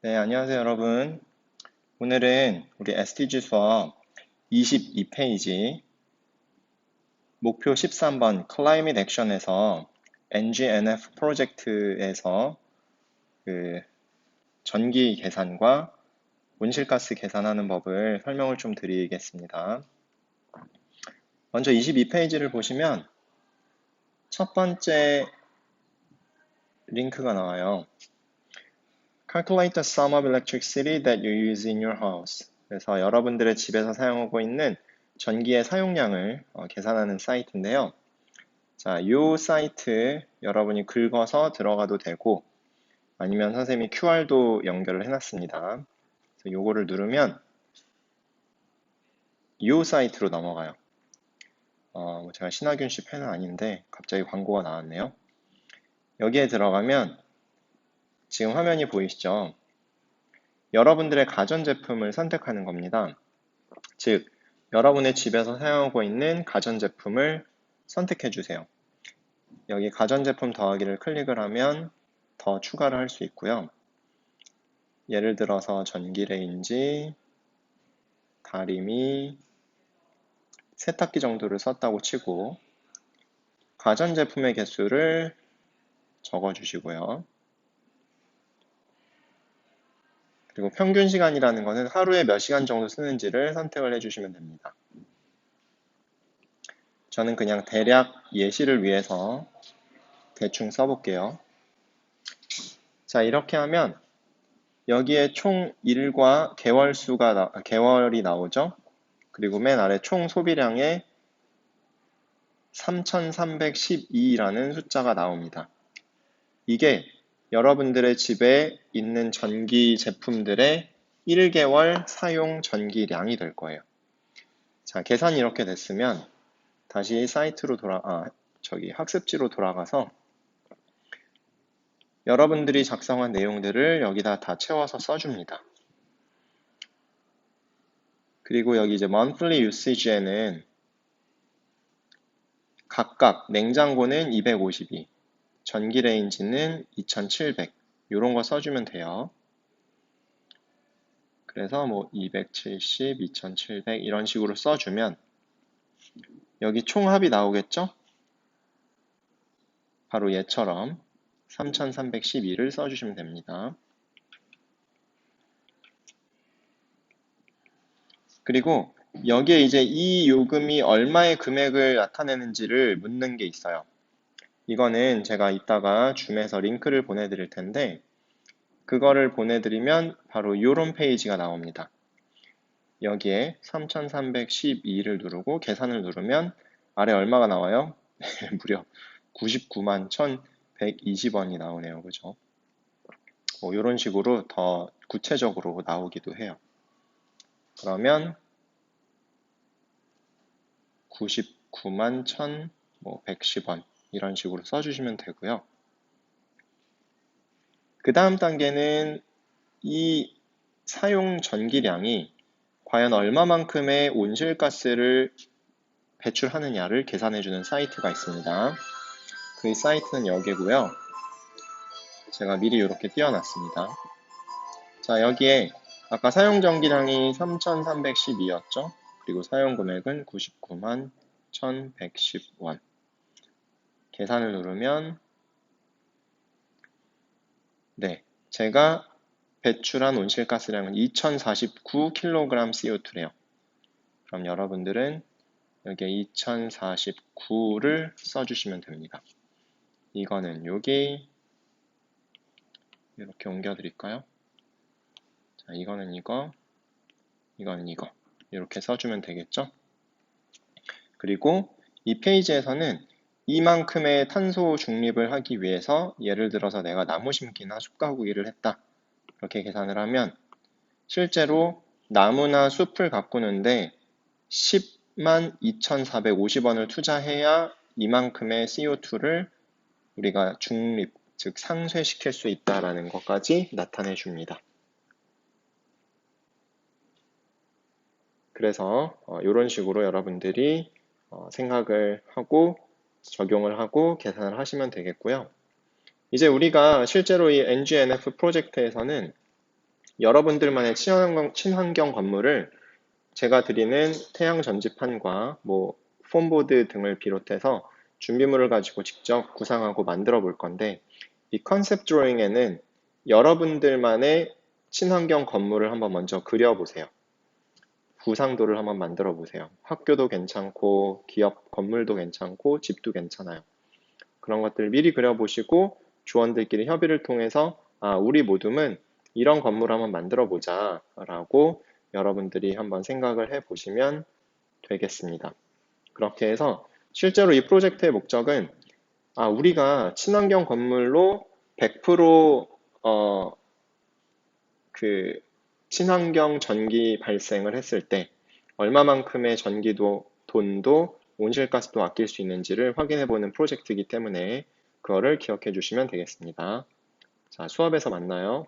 네, 안녕하세요, 여러분. 오늘은 우리 SDG 수업 22페이지 목표 13번 Climate Action에서 NGNF 프로젝트에서 그 전기 계산과 온실가스 계산하는 법을 설명을 좀 드리겠습니다. 먼저 22페이지를 보시면 첫 번째 링크가 나와요. Calculate the sum of electricity that you use in your house. 그래서 여러분들의 집에서 사용하고 있는 전기의 사용량을 어, 계산하는 사이트인데요. 자, 이 사이트 여러분이 긁어서 들어가도 되고 아니면 선생님이 QR도 연결을 해놨습니다. 그래서 요거를 누르면 이 사이트로 넘어가요. 어, 뭐 제가 신하균 씨 팬은 아닌데 갑자기 광고가 나왔네요. 여기에 들어가면 지금 화면이 보이시죠? 여러분들의 가전제품을 선택하는 겁니다. 즉, 여러분의 집에서 사용하고 있는 가전제품을 선택해 주세요. 여기 가전제품 더하기를 클릭을 하면 더 추가를 할 수 있고요. 예를 들어서 전기레인지, 다리미, 세탁기 정도를 썼다고 치고 가전제품의 개수를 적어 주시고요. 그리고 평균 시간이라는 것은 하루에 몇 시간 정도 쓰는지를 선택을 해주시면 됩니다. 저는 그냥 대략 예시를 위해서 대충 써볼게요. 자, 이렇게 하면 여기에 총 일과 개월 수가 나, 개월이 나오죠. 그리고 맨 아래 총 소비량에 3312라는 숫자가 나옵니다. 이게 여러분들의 집에 있는 전기 제품들의 1개월 사용 전기량이 될 거예요. 자, 계산이 이렇게 됐으면 다시 사이트로 돌아, 아, 저기 학습지로 돌아가서 여러분들이 작성한 내용들을 여기다 다 채워서 써줍니다. 그리고 여기 이제 monthly usage에는 각각 냉장고는 252, 전기 레인지는 2700 이런 거 써주면 돼요. 그래서 뭐 270, 2700 이런 식으로 써주면 여기 총합이 나오겠죠? 바로 얘처럼 3312를 써주시면 됩니다. 그리고 여기에 이제 이 요금이 얼마의 금액을 나타내는지를 묻는 게 있어요. 이거는 제가 이따가 줌에서 링크를 보내드릴 텐데 그거를 보내드리면 바로 이런 페이지가 나옵니다. 여기에 3312를 누르고 계산을 누르면 아래 얼마가 나와요? 무려 99만 1120원이 나오네요. 그죠? 뭐 이런 식으로 더 구체적으로 나오기도 해요. 그러면 99만 1110원 이런 식으로 써주시면 되고요. 그 다음 단계는 이 사용 전기량이 과연 얼마만큼의 온실가스를 배출하느냐를 계산해주는 사이트가 있습니다. 그 사이트는 여기고요. 제가 미리 이렇게 띄워놨습니다. 자, 여기에 아까 사용 전기량이 3,312였죠? 그리고 사용 금액은 99만 1,110원. 계산을 누르면 네, 제가 배출한 온실가스량은 2049kg CO2래요. 그럼 여러분들은 여기에 2049를 써주시면 됩니다. 이거는 여기 이렇게 옮겨드릴까요? 자, 이거는 이거, 이거는 이거 이렇게 써주면 되겠죠? 그리고 이 페이지에서는 이만큼의 탄소 중립을 하기 위해서 예를 들어서 내가 나무 심기나 숲 가꾸기를 했다. 이렇게 계산을 하면 실제로 나무나 숲을 가꾸는데 10만 2,450원을 투자해야 이만큼의 CO2를 우리가 중립, 즉 상쇄시킬 수 있다라는 것까지 나타내 줍니다. 그래서 이런 어, 식으로 여러분들이 어, 생각을 하고 적용을 하고 계산을 하시면 되겠고요. 이제 우리가 실제로 이 NGNF 프로젝트에서는 여러분들만의 친환경, 친환경 건물을 제가 드리는 태양 전지판과 뭐 폼보드 등을 비롯해서 준비물을 가지고 직접 구상하고 만들어 볼 건데 이 컨셉 드로잉에는 여러분들만의 친환경 건물을 한번 먼저 그려보세요. 구상도를 한번 만들어 보세요. 학교도 괜찮고 기업 건물도 괜찮고 집도 괜찮아요. 그런 것들을 미리 그려보시고 조원들끼리 협의를 통해서 아, 우리 모둠은 이런 건물을 한번 만들어 보자 라고 여러분들이 한번 생각을 해 보시면 되겠습니다. 그렇게 해서 실제로 이 프로젝트의 목적은 아, 우리가 친환경 건물로 100% 어, 그 친환경 전기 발생을 했을 때 얼마만큼의 전기도 돈도 온실가스도 아낄 수 있는지를 확인해 보는 프로젝트이기 때문에 그거를 기억해 주시면 되겠습니다. 자, 수업에서 만나요.